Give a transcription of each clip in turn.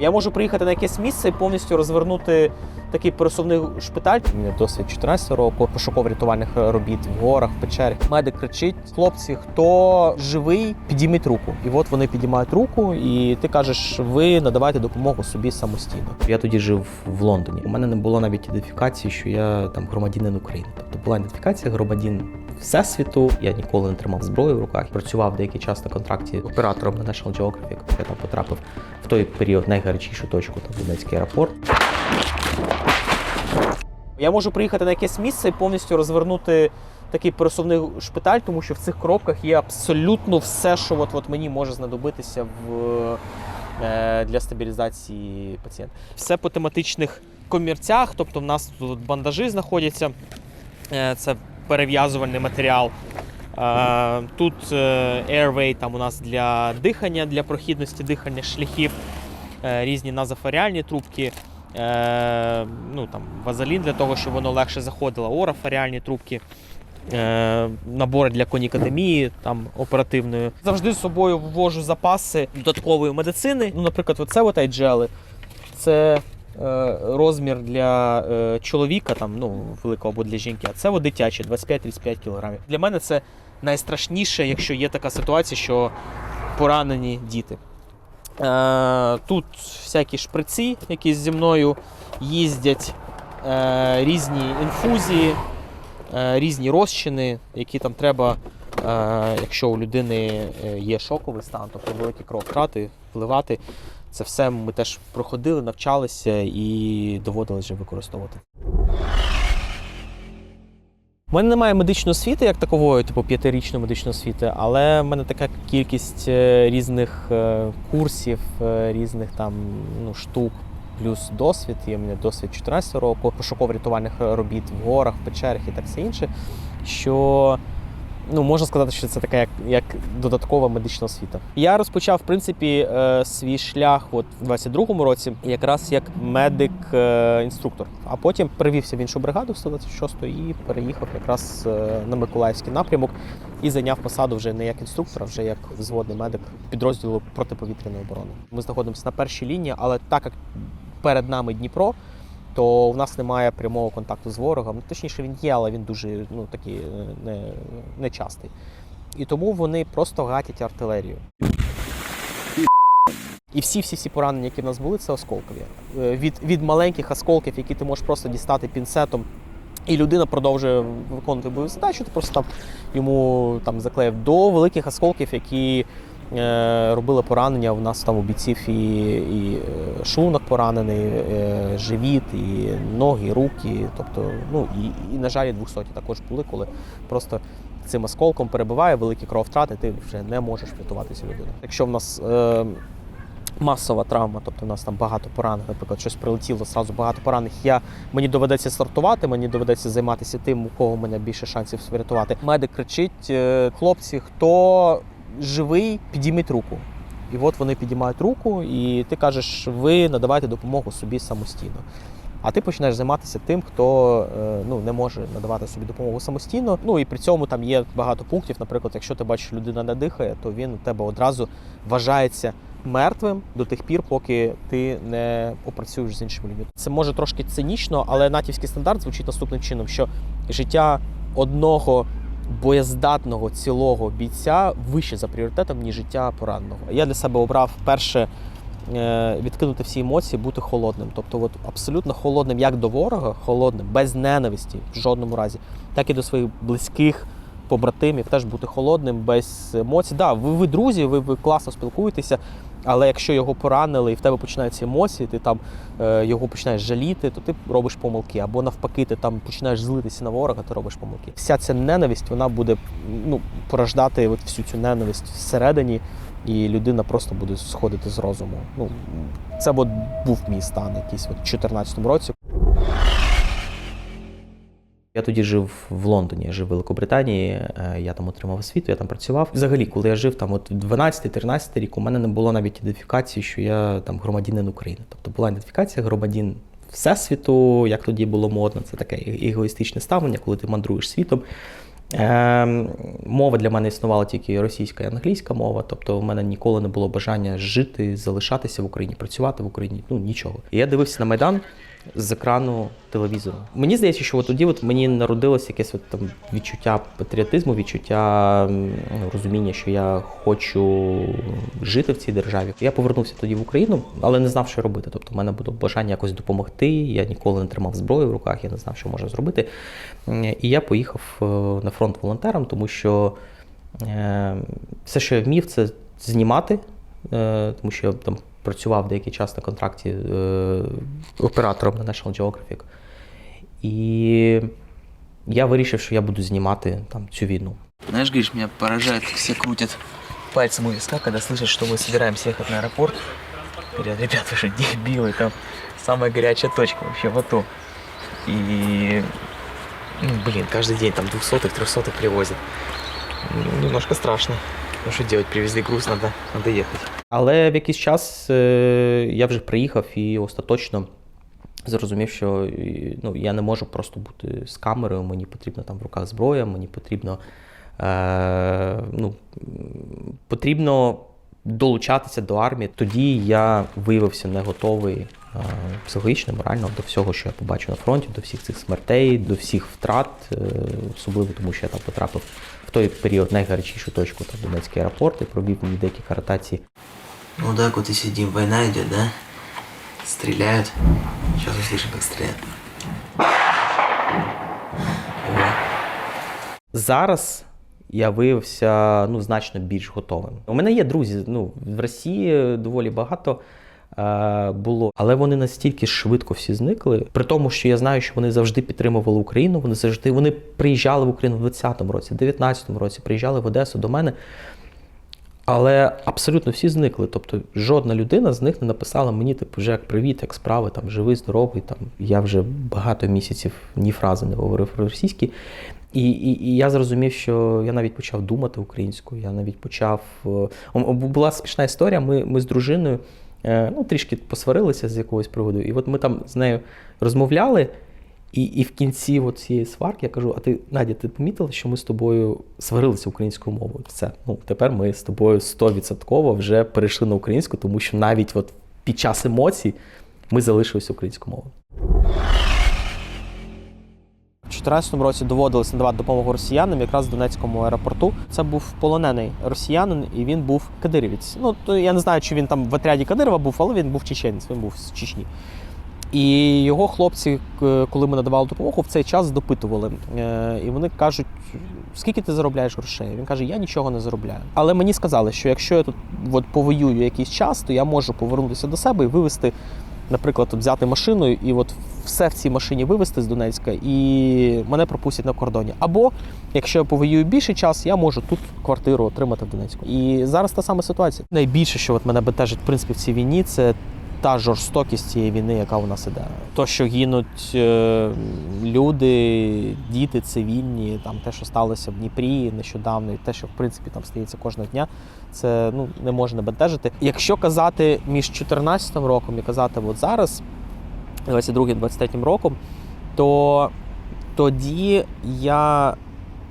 Я можу приїхати на якесь місце і повністю розвернути такий пересувний шпиталь. У мене досвід 14 року пошуково-рятувальних робіт в горах, в печері. Медик кричить: хлопці, хто живий, підійміть руку. І от вони підіймають руку, і ти кажеш, ви надавайте допомогу собі самостійно. Я тоді жив в Лондоні. У мене не було навіть ідентифікації, що я там громадянин України. Тобто була ідентифікація громадян всесвіту. Я ніколи не тримав зброю в руках. Працював деякий час на контракті оператором на National Geographic. Я там потрапив в той період найгарячішу точку, там Донецький аеропорт. Я можу приїхати на якесь місце і повністю розвернути такий пересувний шпиталь, тому що в цих коробках є абсолютно все, що от, от мені може знадобитися в, е, для стабілізації пацієнта. Все по тематичних комірцях, тобто в нас тут бандажі знаходяться, е, це перев'язувальний матеріал. Е, Тут е, airway там у нас для дихання, для прохідності дихання шляхів, е, різні назофаріальні трубки, ну, там, вазелін для того, щоб воно легше заходило, орофаріальні трубки, набори для конікадемії там, оперативної. Завжди з собою ввожу запаси додаткової медицини. Ну, наприклад, оце от айджели. Це розмір для е, чоловіка, там, ну, великого або для жінки, а це от дитячі 25-35 кг. Для мене це найстрашніше, якщо є така ситуація, що поранені діти. Е, тут всякі шприці, які зі мною їздять, е, різні інфузії, е, різні розчини, які там треба, е, якщо у людини е, є шоковий стан, тобто великі кровотрати, впливати. Це все ми теж проходили, навчалися і доводилось вже використовувати. У мене немає медичної освіти як такової, типу п'ятирічної медичної освіти, але в мене така кількість е, різних е, курсів, е, різних там ну, штук, плюс досвід. Є в мене досвід 14 року, пошуково-рятувальних робіт в горах, в печерах і так все інше. Що ну, можна сказати, що це така як, як додаткова медична освіта. Я розпочав, в принципі, е, свій шлях от в 22-му році, якраз як медик-інструктор. А потім перевівся в іншу бригаду в 126 і переїхав якраз е, на Миколаївський напрямок і зайняв посаду вже не як інструктор, а вже як взводний медик підрозділу протиповітряної оборони. Ми знаходимося на першій лінії, але так як перед нами Дніпро. То в нас немає прямого контакту з ворогом. Точніше, він є, але він дуже ну, такий е, не, не частий. І тому вони просто гатять артилерію. І всі всі всі поранення, які в нас були, це осколкові. Е, Від, від маленьких осколків, які ти можеш просто дістати пінцетом, і людина продовжує виконувати бойову задачу, ти просто там йому там заклеїв до великих осколків, які робили поранення. У нас там у бійців і, і е, шлунок поранений, е, живіт, і ноги, і руки. Тобто, ну і, і на жаль, 200 також були, коли просто цим осколком перебиває великі крововтрати, ти вже не можеш врятуватися людину. Якщо в нас е, масова травма, тобто у нас там багато поранених, наприклад, щось прилетіло, зразу багато поранених. Я мені доведеться стартувати, мені доведеться займатися тим, у кого в мене більше шансів врятувати. Медик кричить: е, хлопці, хто живий, підійміть руку. І от вони підіймають руку, і ти кажеш, ви надавайте допомогу собі самостійно. А ти починаєш займатися тим, хто е, ну, не може надавати собі допомогу самостійно. Ну і при цьому там є багато пунктів. Наприклад, якщо ти бачиш, людина не дихає, то він у тебе одразу вважається мертвим до тих пір, поки ти не опрацюєш з іншими людьми. Це може трошки цинічно, але натівський стандарт звучить наступним чином: що життя одного боєздатного цілого бійця вище за пріоритетом, ніж життя пораненого. Я для себе обрав перше е, відкинути всі емоції, бути холодним. Тобто, от абсолютно холодним як до ворога, холодним, без ненависті в жодному разі, так і до своїх близьких. Побратимів теж бути холодним, без емоцій. Да, ви, ви друзі, ви, ви класно спілкуєтеся, але якщо його поранили і в тебе починаються емоції, ти там е, його починаєш жаліти, то ти робиш помилки. Або навпаки, ти там починаєш злитися на ворога, ти робиш помилки. Вся ця ненависть вона буде ну, порождати от всю цю ненависть всередині, і людина просто буде сходити з розуму. Ну, це от був мій стан якийсь от у 2014 році. Я тоді жив в Лондоні, я жив в Великобританії, е, я там отримав освіту, я там працював. Взагалі, коли я жив там от 12-13 рік, у мене не було навіть ідентифікації, що я там громадянин України. Тобто була ідентифікація громадян Всесвіту, як тоді було модно, це таке егоїстичне ставлення, коли ти мандруєш світом. Е, мова для мене існувала тільки російська і англійська мова, тобто в мене ніколи не було бажання жити, залишатися в Україні, працювати в Україні. Ну нічого. І я дивився на Майдан з екрану телевізору. Мені здається, що от тоді от мені народилось якесь от там відчуття патріотизму, відчуття розуміння, що я хочу жити в цій державі. Я повернувся тоді в Україну, але не знав, що робити. Тобто, в мене було бажання якось допомогти. Я ніколи не тримав зброю в руках, я не знав, що можна зробити. І я поїхав е, на фронт волонтером, тому що е, все, що я вмів, це знімати, е, тому що я там працював деякий час на контракті е, оператором на National Geographic. І я вирішив, що я буду знімати там цю війну. Знаешь, Гриш, меня поражает, как все крутят пальцем у виска, когда слышат, что мы собираемся ехать на аэропорт. Говорят, ребята, вы же дебилы, там самая горячая точка вообще в АТО. И, ну, блин, каждый день там двухсотых, трехсотых привозят. Ну, Немножко страшно. Ну что делать, привезли груз, надо, надо ехать. Але в якийсь час е, я вже приїхав і остаточно зрозумів, що ну, я не можу просто бути з камерою, мені потрібна там в руках зброя, мені потрібно, е, ну, потрібно долучатися до армії. Тоді я виявився не готовий психологічно, морально до всього, що я побачив на фронті, до всіх цих смертей, до всіх втрат, е, особливо тому, що я там потрапив в той період найгарячішу точку, там Донецький аеропорт, і пробів мені декілька ротацій. Ну так вот и сидим, война идет, да? Стреляют. Сейчас услышим, как стреляют. Зараз я виявився ну, значно більш готовим. У мене є друзі, ну, в Росії доволі багато е, було, але вони настільки швидко всі зникли. При тому, що я знаю, що вони завжди підтримували Україну, вони завжди вони приїжджали в Україну в 20-му році, в 19-му році, приїжджали в Одесу до мене. Але абсолютно всі зникли. Тобто жодна людина з них не написала мені, типу, Жек, привіт, як справи, там, живий, здоровий. Там. Я вже багато місяців ні фрази не говорив російській. І, і, і я зрозумів, що я навіть почав думати українською. Я навіть почав. е, Була смішна історія. Ми, ми з дружиною е, ну, трішки посварилися з якогось приводу. І от ми там з нею розмовляли. І, і в кінці цієї сварки я кажу: а ти, Надя, ти помітила, що ми з тобою сварилися українською мовою? Все. Ну, тепер ми з тобою 100% вже перейшли на українську, тому що навіть от під час емоцій ми залишилися українською мовою. У 2014 році доводилось надавати допомогу росіянам якраз в Донецькому аеропорту. Це був полонений росіянин, і він був кадирівець. Ну то я не знаю, чи він там в отряді Кадирова був, але він був чеченець, він був з Чечні. І його хлопці, коли ми надавали допомогу, в цей час допитували. Е, І вони кажуть, скільки ти заробляєш грошей? Він каже, я нічого не заробляю. Але мені сказали, що якщо я тут от, повоюю якийсь час, то я можу повернутися до себе і вивезти, наприклад, от, взяти машину і от все в цій машині вивезти з Донецька, і мене пропустять на кордоні. Або якщо я повоюю більший час, я можу тут квартиру отримати в Донецьку. І зараз та сама ситуація. Найбільше, що от мене бентежить в принципі в цій війні, це та жорстокість цієї війни, яка у нас іде. То, що гинуть е, люди, діти цивільні, там те, що сталося в Дніпрі нещодавно, і те, що в принципі там стається кожного дня, це ну не можна бентежити. Якщо казати між 14 роком і казати от зараз, 22-23 роком, то тоді я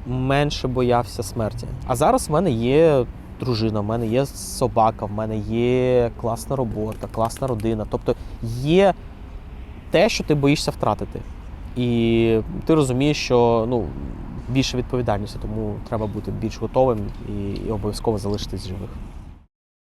менше боявся смерті. А зараз в мене є дружина, в мене є собака, в мене є класна робота, класна родина. Тобто є те, що ти боїшся втратити. І ти розумієш, що ну, більше відповідальності, тому треба бути більш готовим і, і обов'язково залишитись живих.